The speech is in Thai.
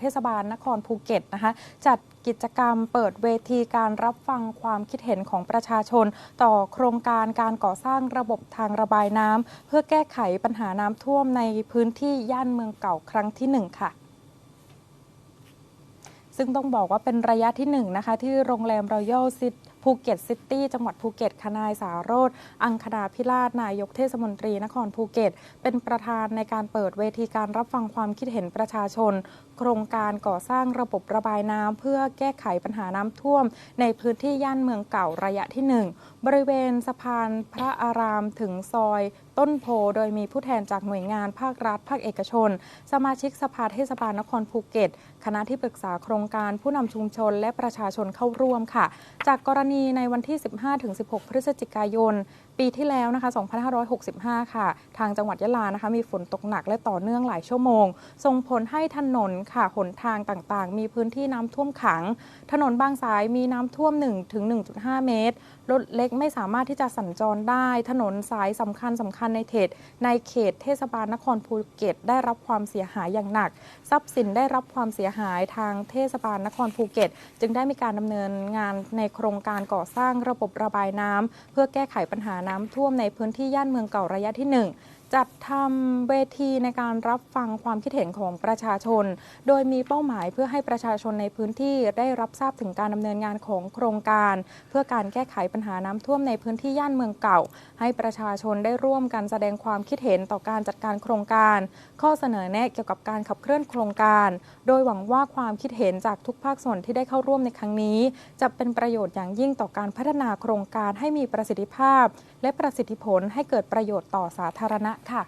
เทศบาลนครภูเก็ตนะคะจัดกิจกรรมเปิดเวทีการรับฟังความคิดเห็นของประชาชน ต่อโครงการการก่อสร้างระบบทางระบายน้ำเพื่อแก้ไขปัญหาน้ำท่วมในพื้นที่ย่านเมืองเก่าครั้งที่หนึ่งค่ะ ซึ่งต้องบอกว่าเป็นระยะที่หนึ่งนะคะ ที่โรงแรมรอยัลซิตภูเก็ตซิตี้จังหวัดภูเก็ต คณายสาโรธอังคณาพิราชนายกเทศมนตรีนครภูเก็ต เป็นประธานในการเปิดเวทีการรับฟังความคิดเห็นประชาชน โครงการก่อสร้างระบบระบายน้ำเพื่อแก้ไขปัญหาน้ำท่วม ในพื้นที่ย่านเมืองเก่าระยะที่หนึ่งบริเวณสะพานพระอารามถึงซอย ต้นโพโดยมีผู้แทนจากหน่วยงานภาครัฐ ภาคเอกชน สมาชิกสภาเทศบาลนครภูเก็ต คณะที่ปรึกษาโครงการผู้นำชุมชนและประชาชนเข้าร่วมค่ะ จากกรณีในวันที่ 15-16 พฤศจิกายน ปีที่แล้วนะคะ 2565 ค่ะ ทางจังหวัดยะลานะคะ มีฝนตกหนักและต่อเนื่องหลายชั่วโมง ส่งผลให้ถนนค่ะหนทางต่างๆ มีพื้นที่น้ำท่วมขัง ถนนบางสายมีน้ำท่วม 1-1.5 เมตรรถเล็กไม่สามารถที่จะสัญจรได้ ถนนสายสำคัญสำคัญในเขตในเขตเทศบาลนครภูเก็ตได้รับความเสียหายอย่างหนัก ทรัพย์สินได้รับความเสียหายทางเทศบาลนครภูเก็ต จึงได้มีการดำเนินงานในโครงการก่อสร้างระบบระบายน้ำเพื่อแก้ไขปัญหาน้ำท่วมในพื้นที่ย่านเมืองเก่าระยะที่หนึ่ง จัดทำเวทีในการรับฟังความคิดเห็นของประชาชน โดยมีเป้าหมายเพื่อให้ประชาชนในพื้นที่ได้รับทราบถึงการดำเนินงานของโครงการ เพื่อการแก้ไขปัญหาน้ำท่วมในพื้นที่ย่านเมืองเก่า ให้ประชาชนได้ร่วมกันแสดงความคิดเห็นต่อการจัดการโครงการ ข้อเสนอแนะเกี่ยวกับการขับเคลื่อนโครงการ โดยหวังว่าความคิดเห็นจากทุกภาคส่วนที่ได้เข้าร่วมในครั้งนี้ จะเป็นประโยชน์อย่างยิ่งต่อการพัฒนาโครงการให้มีประสิทธิภาพ และประสิทธิผลให้เกิดประโยชน์ต่อสาธารณะค่ะ